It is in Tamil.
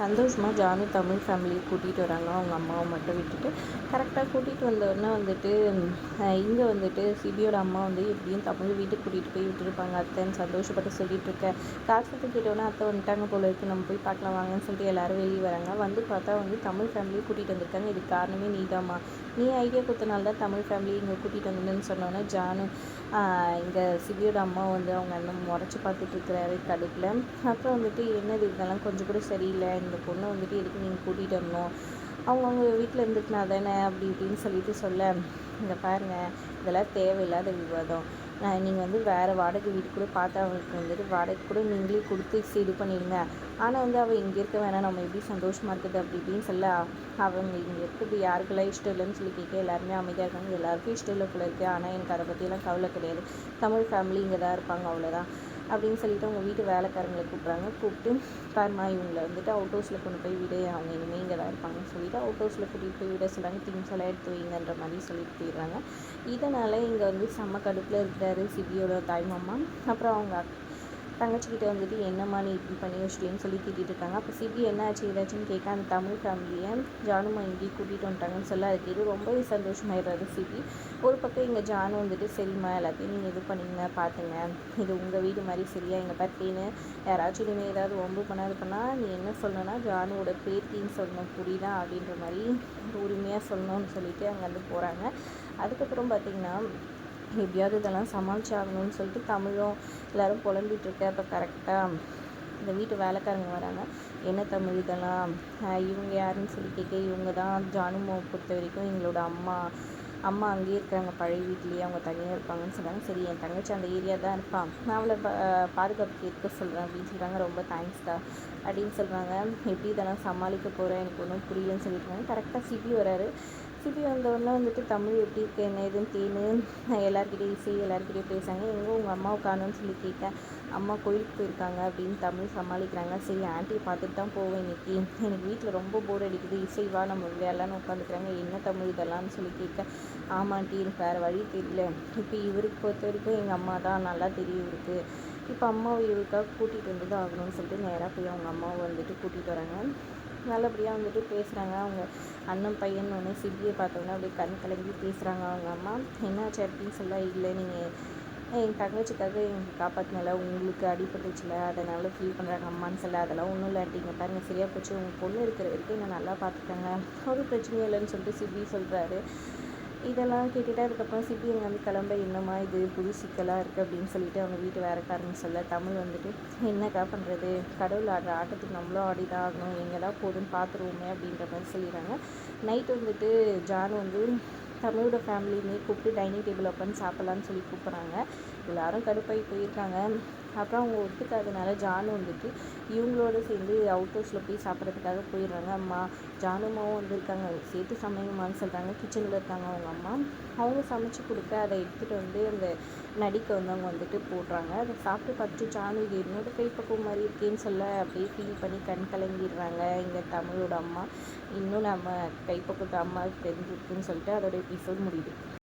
சந்தோஷமாக ஜானு தமிழ் ஃபேமிலியை கூட்டிகிட்டு வராங்க. அவங்க அம்மாவை மட்டும் விட்டுட்டு கரெக்டாக கூட்டிகிட்டு வந்தோடனே வந்துட்டு இங்கே வந்துட்டு சிபியோட அம்மா வந்து எப்படியும் தமிழ் வீட்டுக்கு கூட்டிகிட்டு போய் விட்டுருப்பாங்க. அத்தைன்னு சந்தோஷப்பட்டு சொல்லிட்டு இருக்கேன் காசு கேட்டோன்னே அத்தை வந்துட்டாங்க போல இருக்கு. நம்ம போய் பார்க்கலாம் வாங்கன்னு சொல்லிட்டு எல்லோரும் வெளியே வராங்க. வந்து பார்த்தா வந்து தமிழ் ஃபேமிலியை கூட்டிகிட்டு வந்திருக்காங்க. இதுக்கு காரணமே நீதாம்மா. நீ ஐடியா கொடுத்தனால தான் தமிழ் ஃபேமிலி இங்கே கூட்டிகிட்டு வந்ததுன்னு சொன்னோன்னே ஜானு இங்கே சிபியோட அம்மா வந்து அவங்க அண்ணன் முறைச்சி பார்த்துட்டு இருக்கிறாரு கடுப்பில் அப்புறம் வந்துட்டு என்னது இதெல்லாம் கொஞ்சம் கூட சரியில்லை. இந்த பொண்ணை வந்துட்டு எதுக்கு நீங்கள் கூட்டிகிட்டு வரணும்? அவங்கவுங்க வீட்டில் இருந்துக்கினா தானே? அப்படி இப்படின்னு சொல்லிட்டு சொல்ல இந்த பாருங்கள் இதெல்லாம் தேவையில்லாத விவாதம். நீங்கள் வந்து வேறு வாடகை வீடு கூட பார்த்து அவங்களுக்கு வந்துட்டு வாடகை கூட நீங்களே கொடுத்து இது பண்ணிடுங்க. ஆனால் வந்து அவள் இங்கே இருக்க வேணாம். நம்ம எப்படி சந்தோஷமாக இருக்குது? அப்படி இப்படின்னு சொல்ல அவங்க இங்கே இருக்கிறது யாருக்கெல்லாம் இஷ்டம் இல்லைன்னு சொல்லி கேட்க எல்லாருமே அமைதியாக இருக்காங்க. எல்லாருக்கும் இஷ்டம் இல்லை போல இருக்குது ஆனால் எனக்கு அதை பற்றியெல்லாம் கவலை கிடையாது. தமிழ் ஃபேமிலி இங்கே தான் இருப்பாங்க அவ்வளோதான் அப்படின்னு சொல்லிட்டு அவங்க வீட்டு வேலைக்காரங்களை கூப்பிட்றாங்க. கூப்பிட்டு பாருமா இவங்களை வந்துட்டு அவுட் ஹவுஸில் கொண்டு போய் விடு. அவங்க இனிமேல் இங்கே தான் இருப்பாங்கன்னு சொல்லிட்டு அவுட் ஹவுஸில் கூட்டிகிட்டு போய் விட சொல்கிறாங்க திங்ஸ் எல்லாம் எடுத்து வைங்கன்ற மாதிரி சொல்லிட்டு போயிடுறாங்க. இதனால் இங்கே வந்து செம்ம கடுப்பில் இருக்கிறாரு சிபியோட தாய் மாமா. அப்புறம் அவங்க தங்கச்சிக்கிட்ட வந்துட்டு என்னம்மா நீ இப்படி பண்ணி வச்சிட்டேன்னு சொல்லி திட்டிட்டு இருக்காங்க அப்போ சிபி என்ன ஆச்சு? ஏதாச்சுன்னு கேட்க அந்த தமிழ் ஃபேமிலியை ஜானுமா இங்கே கூட்டிகிட்டு வந்துட்டாங்கன்னு சொல்ல அது ரொம்பவே சந்தோஷமாயிடுறாரு சிபி. ஒரு பக்கம் இங்கே ஜானு வந்துட்டு சரிம்மா எல்லாத்தையும் நீங்கள் இது பண்ணிங்க பார்த்துங்க இது உங்கள் வீடு மாதிரி சரியா எங்கள் பார்த்தேன்னு யாராச்சும் இனிமேல் ஏதாவது ஒம்பு பண்ணாது பண்ணால் நீ என்ன சொல்லணும்னா ஜானுவோட பேத்தின்னு சொல்லணும். புரியுதா? அப்படின்ற மாதிரி உரிமையாக சொல்லணும்னு சொல்லிட்டு அங்கேருந்து போகிறாங்க அதுக்கப்புறம் பார்த்திங்கன்னா எப்படியாவது இதெல்லாம் சமாளிச்சு ஆகணும்னு சொல்லிட்டு தமிழும் எல்லோரும் புலம்பிகிட்ருக்க அப்போ கரெக்டாக இந்த வீட்டு வேலைக்காரங்க வராங்க. என்ன தமிழ் இதெல்லாம்? இவங்க யாருன்னு சொல்லி கேட்க இவங்க தான் ஜானுமோ பொறுத்த வரைக்கும் எங்களோட அம்மா. அம்மா அங்கேயே இருக்கிறாங்க பழைய வீட்லேயே அவங்க தனியாக இருப்பாங்கன்னு சொல்கிறாங்க சரி என் தங்கச்சி அந்த ஏரியா தான் இருப்பான் நான் அவளை பாதுகாப்புக்கு இருக்க சொல்கிறேன் அப்படின்னு சொல்கிறாங்க ரொம்ப தேங்க்ஸ்டா அப்படின்னு சொல்கிறாங்க எப்படி இதெல்லாம் சமாளிக்க போகிறேன் எனக்கு ஒன்றும் புரியலன்னு சொல்லியிருக்காங்க கரெக்டாக சிபி வராரு. சிட்டி வந்தவொடனே வந்துட்டு தமிழ் எப்படி இருக்கு என்ன ஏதுன்னு தேனு எல்லாருக்கிட்டையும் இசை எல்லாருக்கிட்டையும் பேசுகிறாங்க எங்கே உங்கள் அம்மா உட்காணுன்னு சொல்லி கேட்டேன். அம்மா கோயிலுக்கு போயிருக்காங்க அப்படின்னு தமிழ் சமாளிக்கிறாங்க. சரி ஆண்டியை பார்த்துட்டு தான் போவேன் இன்னைக்கு. எனக்கு வீட்டில் ரொம்ப போர் அடிக்குது. இசைவா நம்ம விளையாடலான்னு உட்காந்துக்கிறாங்க. என்ன தமிழ் இதெல்லாம்னு சொல்லி கேட்டேன். ஆமாண்டி எனக்கு வேறு வழி தெரியல. இப்போ இவருக்கு பொறுத்த வரைக்கும் எங்கள் அம்மா தான் நல்லா தெரியும் இவருக்கு இப்போ அம்மாவை இவருக்காக கூட்டிகிட்டு வந்து தான் ஆகணும்னு சொல்லிட்டு நேராக போய் அவங்க அம்மாவை வந்துட்டு கூட்டிகிட்டு வராங்க. நல்லபடியாக வந்துட்டு பேசுகிறாங்க அவங்க அண்ணன் பையன் ஒன்று சிபியை பார்த்தோன்னே அப்படியே கண் கலங்கி பேசுகிறாங்க அவங்க அம்மா. என்னாச்சு அப்படின்னு சொல்ல இல்லை நீங்கள் என் தங்கச்சிக்காக எங்கள் காப்பாற்றினால உங்களுக்கு அடிபட்டுச்சுல. அதனால் ஃபீல் பண்ணுறாங்க அம்மான்னு சொல்ல. அதெல்லாம் ஒன்றும் இல்லாட்டிங்க பாருங்கள் சரியாக போச்சு. உங்கள் பொண்ணு இருக்கிற வரைக்கும் என்னை நல்லா பார்த்துக்கங்க. ஒரு பிரச்சனையும் இல்லைன்னு சொல்லிட்டு சிபி சொல்கிறாரு இதெல்லாம் கேட்டுட்டு அதுக்கப்புறம் சிபி இங்கே வந்து கிளம்ப என்னம்மா இது புது சிக்கலாக இருக்குது அப்படின்னு சொல்லிட்டு அவங்க வீட்டு வேலைக்காரங்க சொல்ல தமிழ் வந்துட்டு என்னக்கா பண்ணுறது கடவுள் ஆடுற ஆட்டத்துக்கு நம்மளும் ஆடி தான் ஆகணும். எங்கே தான் போதும்னு பார்த்துருவோமே அப்படின்ற மாதிரி சொல்லிடுறாங்க. நைட் வந்துட்டு ஜான் வந்து தமிழோட ஃபேமிலியுமே கூப்பிட்டு டைனிங் டேபிள் உட்காந்து சாப்பிட்லான்னு சொல்லி கூப்பிட்றாங்க. எல்லாரும் கடுப்பாகி போயிருக்காங்க. அப்புறம் அவங்க ஒத்துக்காதனால ஜானு வந்துட்டு இவங்களோட சேர்ந்து அவுட் ஹவுஸில் போய் சாப்பிட்றதுக்காக போயிடுறாங்க. அம்மா ஜானுமாவும் வந்திருக்காங்க. சேர்த்து சமைங்கம்மான்னு சொல்கிறாங்க கிச்சனில் இருக்காங்க அவங்க அம்மா. அவங்க சமைச்சு கொடுக்க அதை எடுத்துகிட்டு வந்து அந்த நடிக்க வந்து அவங்க வந்துட்டு போடுறாங்க. அதை சாப்பிட்டு பார்த்துட்டு ஜானு இது என்னோடய கைப்பக்குவம் மாதிரி இருக்கேன்னு சொல்ல அப்படியே ஃபீல் பண்ணி கண் கலங்கிடுறாங்க. இங்கே தமிழோட அம்மா. இன்னும் நம்ம கைப்பக்குவத்தை அம்மாவுக்கு தெரிஞ்சிருக்குன்னு சொல்லிட்டு அதோட எபிசோட் முடியுது.